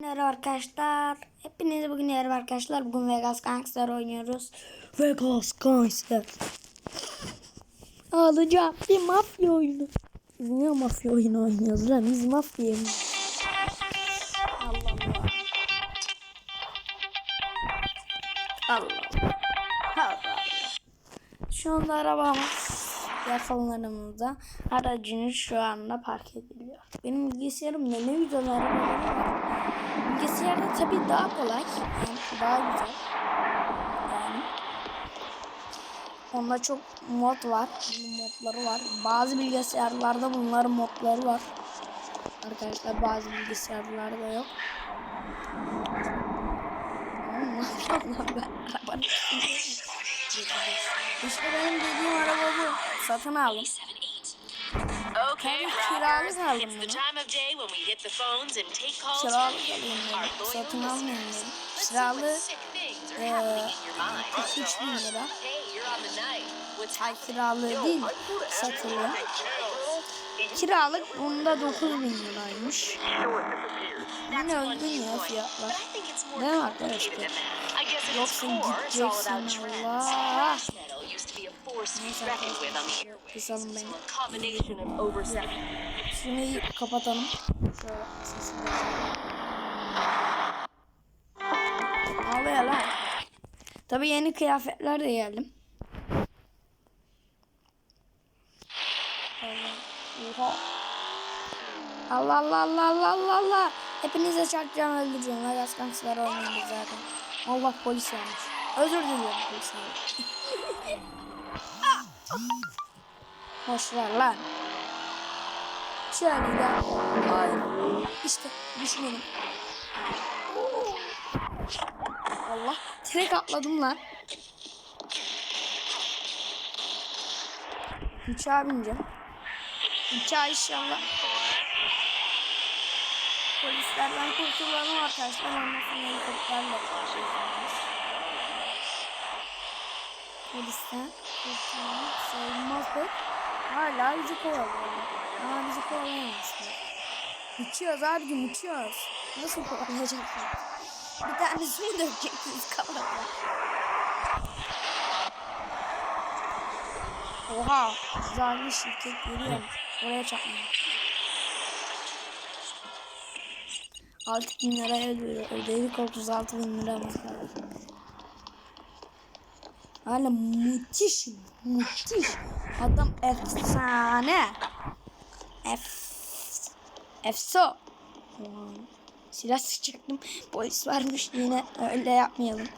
Merhaba arkadaşlar. Hepinize bugün merhaba arkadaşlar. Bugün Vegas Gangster oynuyoruz. Vegas Gangster. Alacağım bir mafya oyunu. Biz niye mafya oyunu oynuyoruz lan? Biz mafya mı? Allah Allah. Allah Allah. Şu anda arabamız yakınlarımızda. Aracınız şu anda park ediliyor. Benim bilgisayarımda ne var. Bilgisayarda tabii daha kolay. Yani daha güzel. Yani. Onda çok mod var. Modları var. Bazı bilgisayarlarda bunların modları var. Arkadaşlar bazı bilgisayarlarda yok. Lan ben? Arabanın. İşte benim dediğim araba bu. Satın aldım. Okay, kiralık aldım bunu. Satın listeners. dedim. Kiralı what sick things are eee, happening in your mind. 43 bin lira. Ay kiralığı değil satılığı. Kiralık bunda 9 bin liraymış. Yine öldün ya fiyatlar. Değil mi arkadaşlar? Yoksa gideceksin. Allah. Kısalım beni. Şunu kapatalım. Şöyle sesini de Ağlıyor lan. Tabi yeni kıyafetler de geldim. Oha. Allah Allah Allah Allah Allah Allah. Hepinize çarpacağım öldüreceğim. Vegas Gangster oynuyoruz zaten. Allah polis varmış. Özür diliyorum polis abi. Boş ver lan. Şöyle. Ay. İşte düşmedim. Allah. Direkt atladım lan. Uçağa bineceğim. Uçağa inşallah. Polislerden kurtulalım arkadaşlar. Ondan sonra helikopterle. Kurtulmak sayılmaz pek. Hala bizi kovalıyorlar. Ama bizi kovalayamazlar. Uçuyoruz abicim uçuyoruz. Nasıl kovalayacaklar? Bir tanesini döveceksiniz kafada. Oha! Zalim şirket geliyor. Oraya çarpmıyor. 6 bin liraya. Ödedik 36 bin lira mesela. Hala müthiş, müthiş. Adam efsane. Ef, efso. Silah sıkacaktım. Polis varmış yine öyle yapmayalım.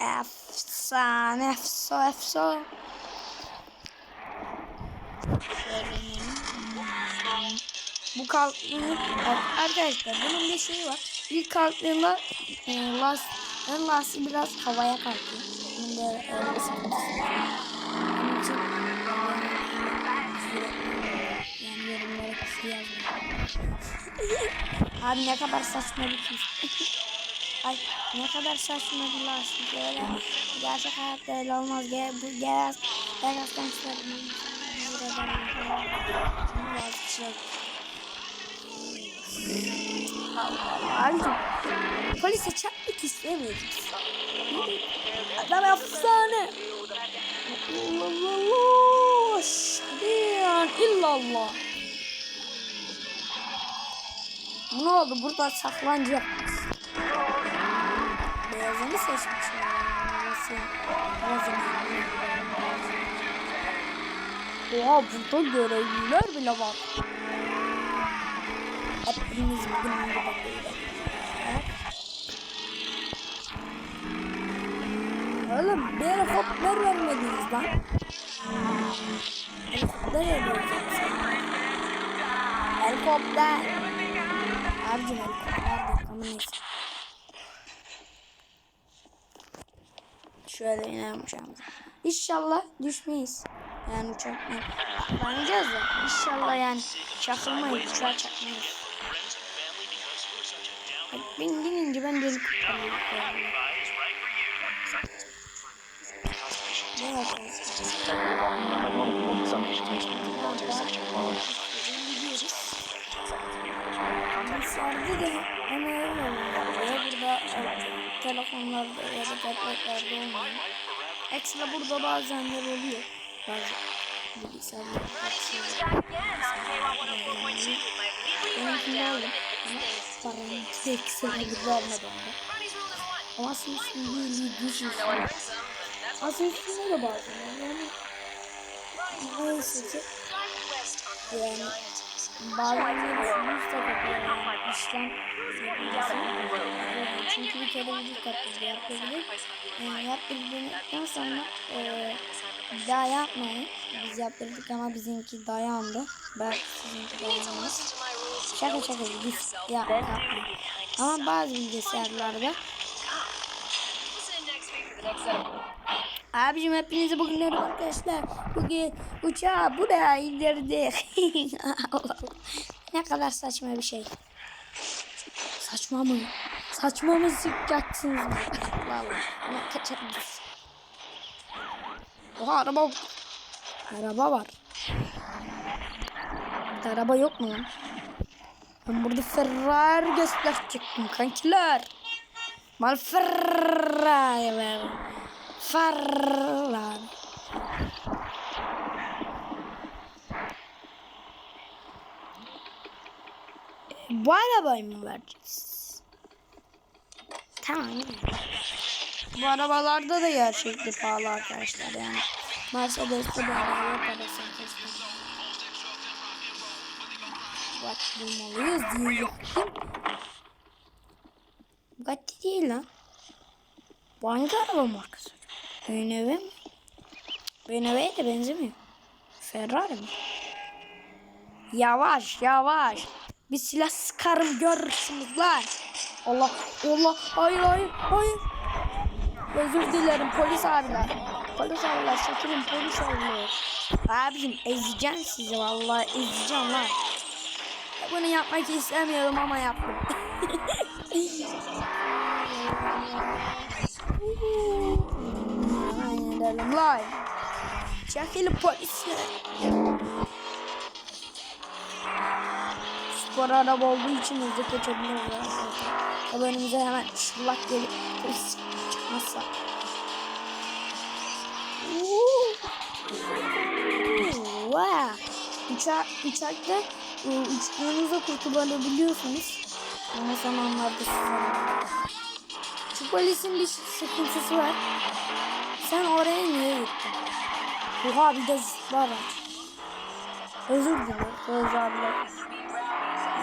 Efsane, efso, efso. Bu kalktığında bak arkadaşlar bunun bir şeyi var. İlk kalktığında e, last, ön lastiği biraz havaya. Bunun böyle öyle bir sıkıntısı var. Onun için yani yorumlara küfür yazmayın. Abi ne kadar saçma bir küfür. Ay ne kadar saçma bir lastik öyle. Gerçek hayatta öyle olmaz. Gel bu gel. Gel arkadaşlar. Şimdi vazgeçiyorum. Abicim polise çarpmak istemiyoruz. Adam efsane. Allah. Şadiyan illallah. Ne oldu? Burada saklanacak. Beyazını. Nasıl? Beyazını. Oha burada görevliler bile var. Hepimiz böyle. Evet. Oğlum bir helikopter vermediniz lan. Helikopter veriyorsunuz. Helikopter. Abicim helikopter değil ama neyse. Şöyle inelim uçağımıza. İnşallah düşmeyiz. Yani uçak Atlanacağız da. İnşallah yani çakılmayız. Uçağa çakmayız. Ben binince ben delik Ne yapalım? Bilgisayarda da hemen öyle oluyor. Burada telefonlarda ya da tabletlerde olmuyor. Ekstra burada bazenler oluyor. Bazı bilgisayarlarda açıyorlar. Benimkinde oldu. Ama paranın ekstra bir vermedi onda. Ama aslında üstünde iyi düşüyor. Aslında üstünde de bazen yani. Neyse ki yani bazenleri üst takıp işlem yapılması. Çünkü bir kere vücut taklidi yapabilir. Yani yaptırdıktan sonra e, daha yapmayın. Biz yaptırdık ama bizimki dayandı. Belki sizinki dayanmaz. Şaka şaka biz ya, yapmayın. Ama bazı bilgisayarlarda Abicim hepinize bugün merhaba arkadaşlar. Bugün uçağı buraya indirdik. Ne kadar saçma bir şey. Saçma mı? Saçma mı sıkacaksınız? Allah Allah. Ama kaçarız. Oha araba. Araba var. Bir araba yok mu lan? Ben burada Ferrari gösterecektim kankiler. Mal Ferrari ver. Ferrari. Bu arabayı mı vereceğiz? Tamam. Bu arabalarda da gerçekten pahalı arkadaşlar yani. Mercedes'te bir araba parası arkadaşlar. Bak bulmalıyız diyecektim. Bugatti değil lan. Bu hangi araba markası? BMW mi? BMW'ye de benzemiyor. Ferrari mi? Yavaş yavaş. Bir silah sıkarım görürsünüz lan. Allah Allah hayır hayır hayır. Özür dilerim polis abiler. Polis abiler çekilin polis abiler. Abicim ezeceğim sizi vallahi ezeceğim lan. Bunu yapmak istemiyorum ama yaptım. Edelim lan. Çekilin polisler. Spor araba olduğu için hızlı arkadaşlar. Tabi önümüze hemen şıllak gelip polis çıkmazsa. Wow. Uçak, uçakta e, uçtuğunuzda kurtulabiliyorsunuz. Ama zamanlarda size. Şu polisin bir sıkıntısı var. Sen oraya niye gittin? Oha bir de zıplar var. Özür dilerim. Özür abiler.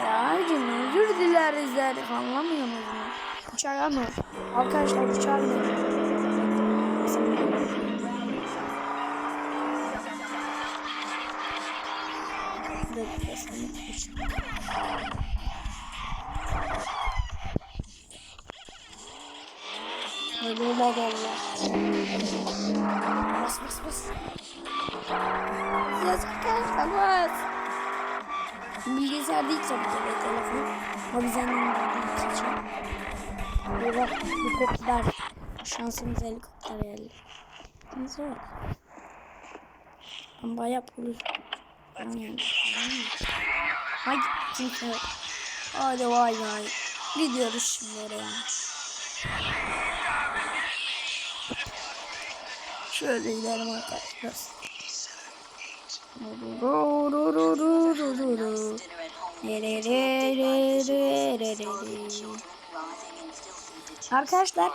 Ya Acun özür dileriz dedik anlamıyor musun? Uçağa mı? Arkadaşlar uçağa gidelim. Olmaz Allah. Bas bas bas. Yes arkadaşlar bas. Bilgisayar değil tabii ki de telefon. Ama biz annemin bildiği için. Bak helikopter. Şansımız helikopter geldi. Neyse bak. Ben bayağı polis. Kimse yok. Hadi vay vay. Gidiyoruz şimdi oraya. Şöyle gidelim arkadaşlar. Arkadaşlar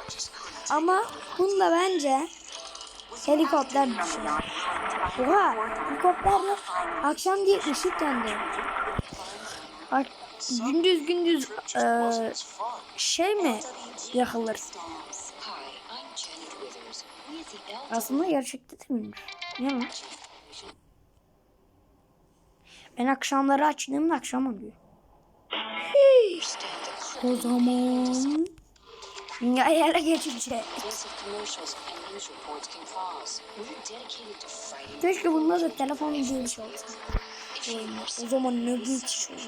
ama bunda bence helikopter düşüyor. Oha helikopterle akşam diye ışık yandı. Bak gündüz gündüz eee, şey mi yakılır? Aslında gerçekte de miymiş? Ne lan? Ben akşamları açtığımda akşam oluyor. Hey, O zaman Dünyaya geçecek. Keşke bunda da telefon girmiş olsa. O zaman ne büyük iş olur.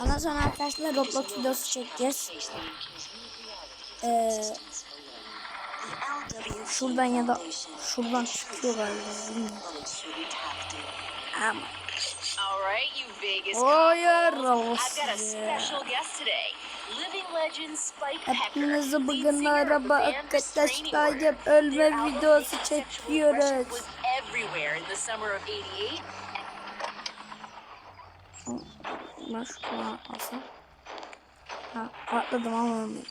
Ondan sonra arkadaşlar Roblox videosu çekeceğiz. Ee, şuradan ya da şuradan çıkıyor galiba. Ama. Hayır olsun. Hepinizi bugün araba arkadaşlar ölme videosu çekiyoruz. was everywhere in the summer of 88. Ben şuradan atlasam. Ha atladım ama ölmedim.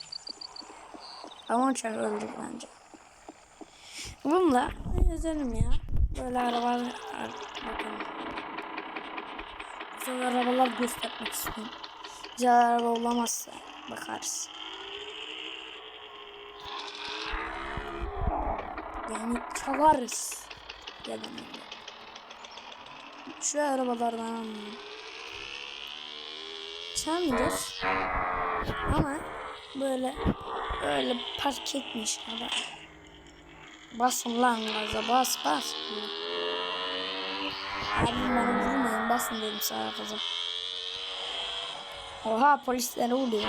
Ama uçak öldük bence. Bununla gezelim ya. Böyle arabalar bakalım. Güzel arabalar göstermek istiyorum. Güzel araba olamazsa bakarız. Yani çalarız. Gelin. Şu arabalardan. Çamdır. Ama böyle öyle park etmiş adam. Basın lan gaza bas bas. Abi bana vurmayın basın dedim sana kızım. Oha polislere vuruyor.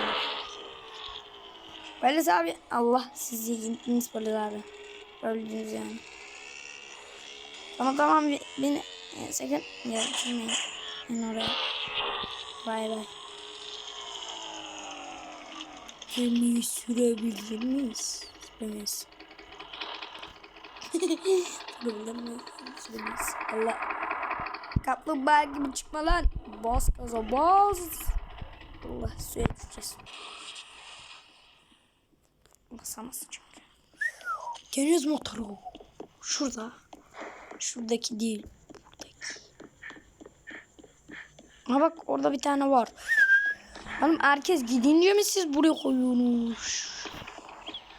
Polis abi Allah sizi gittiniz polis abi. Öldünüz yani. Tamam tamam beni e, sakın yapmayın. Ben oraya. Bay bay. Gemiyi sürebilir miyiz? Süremeyiz. Sürebilir. Allah. Kaplumbağa gibi çıkma lan. Bas gaza bas. Allah suya düşeceğiz. Basamaz çünkü. Deniz motoru. Şurada. Şuradaki değil. Buradaki. Ha bak orada bir tane var. Oğlum herkes gidince mi siz buraya koyuyorsunuz?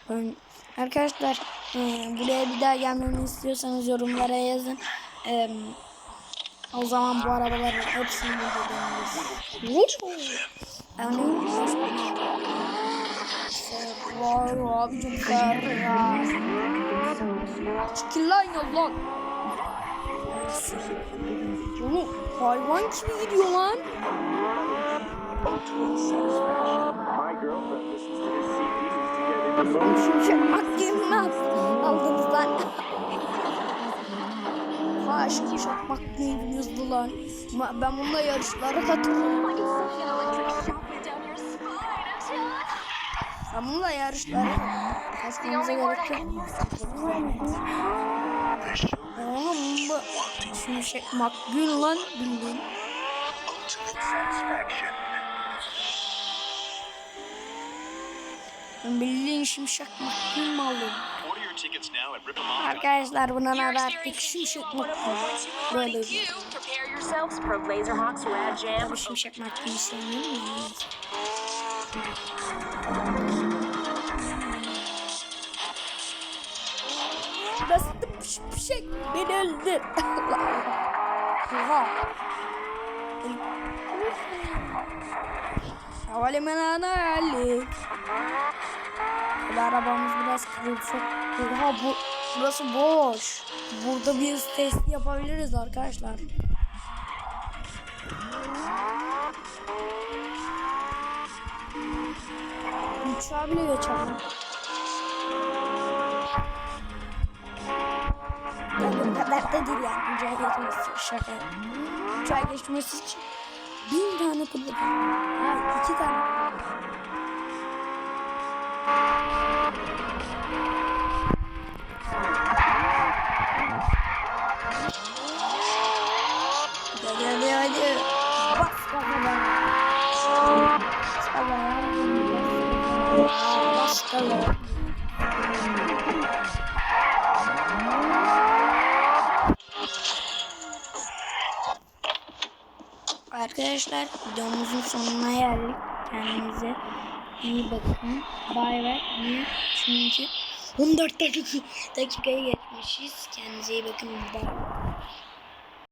Ben, arkadaşlar e, buraya bir daha gelmemi istiyorsanız yorumlara yazın. E, o zaman bu arabaların hepsini burada deneyeceğiz. Yani var abicim ya. Çekil lan yoldan. Oğlum hayvan gibi gidiyor lan. My girlfriend listens to his Ha Şimşek McQueen yazdı lan. Ben bununla yarışlara katılıyorum. Ben bununla yarışlara katılmamıza gerek yok. Oğlum bu Şimşek McQueen lan bildiğin. Bildiğin Şimşek McQueen mi aldım? Arkadaşlar buna You're haber steering Şimşek will Böyle bir. Tabii Şimşek McQueen'i sevmiyorum ya. Bastım şimşek beni öldür. Oha. Havalimanına geldik. Böyle arabamız biraz kırılsa. Oha bu burası boş. Burada bir hız testi yapabiliriz arkadaşlar. Uçağa bile geçelim. Bu kadar da değil yani. Uçağa geçmesi şaka. Uçağa geçmesi için bin tane kullanıyor. Ha iki tane. Hadi Arkadaşlar videomuzun sonuna geldik. Kendinize iyi bakın. Bay bay. Çünkü 14 dakika dakikayı geçmişiz. Kendinize iyi bakın. Bay.